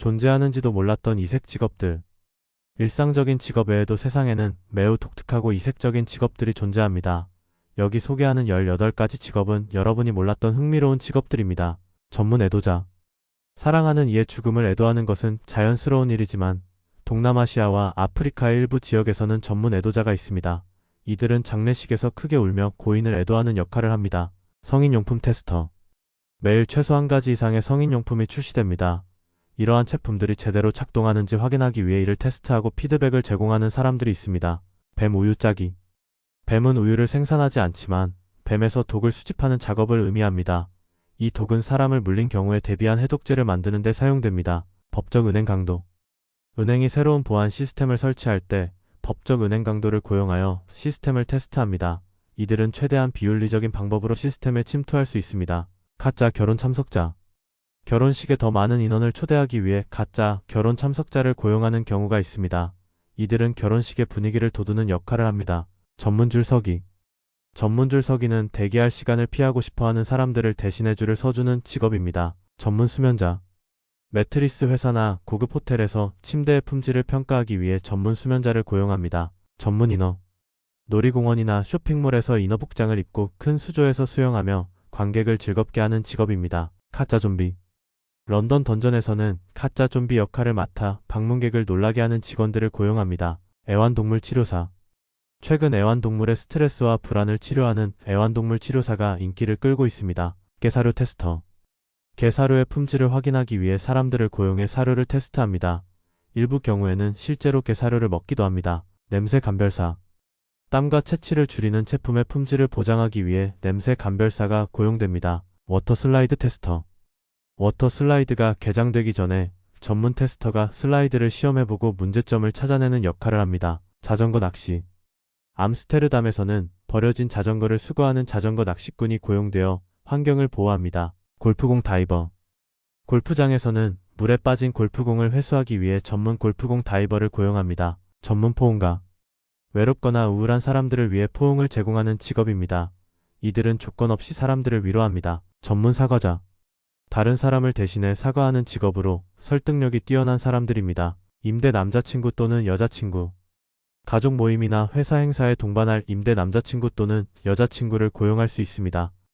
존재하는지도 몰랐던 이색 직업들. 일상적인 직업 외에도 세상에는 매우 독특하고 이색적인 직업들이 존재합니다. 여기 소개하는 18가지 직업은 여러분이 몰랐던 흥미로운 직업들입니다. 전문 애도자. 사랑하는 이의 죽음을 애도하는 것은 자연스러운 일이지만 동남아시아와 아프리카의 일부 지역에서는 전문 애도자가 있습니다. 이들은 장례식에서 크게 울며 고인을 애도하는 역할을 합니다. 성인용품 테스터. 매일 최소 한 가지 이상의 성인용품이 출시됩니다. 이러한 제품들이 제대로 작동하는지 확인하기 위해 이를 테스트하고 피드백을 제공하는 사람들이 있습니다. 뱀 우유 짜기. 뱀은 우유를 생산하지 않지만 뱀에서 독을 수집하는 작업을 의미합니다. 이 독은 사람을 물린 경우에 대비한 해독제를 만드는 데 사용됩니다. 법적 은행 강도. 은행이 새로운 보안 시스템을 설치할 때 법적 은행 강도를 고용하여 시스템을 테스트합니다. 이들은 최대한 비윤리적인 방법으로 시스템에 침투할 수 있습니다. 가짜 결혼 참석자. 결혼식에 더 많은 인원을 초대하기 위해 가짜 결혼 참석자를 고용하는 경우가 있습니다. 이들은 결혼식의 분위기를 돋우는 역할을 합니다. 전문줄 서기. 전문줄 서기는 대기할 시간을 피하고 싶어 하는 사람들을 대신해 줄을 서주는 직업입니다. 전문 수면자. 매트리스 회사나 고급 호텔에서 침대의 품질을 평가하기 위해 전문 수면자를 고용합니다. 전문 인어. 놀이공원이나 쇼핑몰에서 인어 복장을 입고 큰 수조에서 수영하며 관객을 즐겁게 하는 직업입니다. 카짜 좀비. 런던 던전에서는 카짜 좀비 역할을 맡아 방문객을 놀라게 하는 직원들을 고용합니다. 애완동물 치료사. 최근 애완동물의 스트레스와 불안을 치료하는 애완동물 치료사가 인기를 끌고 있습니다. 개사료 테스터. 개사료의 품질을 확인하기 위해 사람들을 고용해 사료를 테스트합니다. 일부 경우에는 실제로 개사료를 먹기도 합니다. 냄새 감별사. 땀과 채취를 줄이는 제품의 품질을 보장하기 위해 냄새 감별사가 고용됩니다. 워터 슬라이드 테스터. 워터 슬라이드가 개장되기 전에 전문 테스터가 슬라이드를 시험해보고 문제점을 찾아내는 역할을 합니다. 자전거 낚시. 암스테르담에서는 버려진 자전거를 수거하는 자전거 낚시꾼이 고용되어 환경을 보호합니다. 골프공 다이버. 골프장에서는 물에 빠진 골프공을 회수하기 위해 전문 골프공 다이버를 고용합니다. 전문 포옹가. 외롭거나 우울한 사람들을 위해 포옹을 제공하는 직업입니다. 이들은 조건 없이 사람들을 위로합니다. 전문 사과자. 다른 사람을 대신해 사과하는 직업으로 설득력이 뛰어난 사람들입니다. 임대 남자친구 또는 여자친구. 가족 모임이나 회사 행사에 동반할 임대 남자친구 또는 여자친구를 고용할 수 있습니다.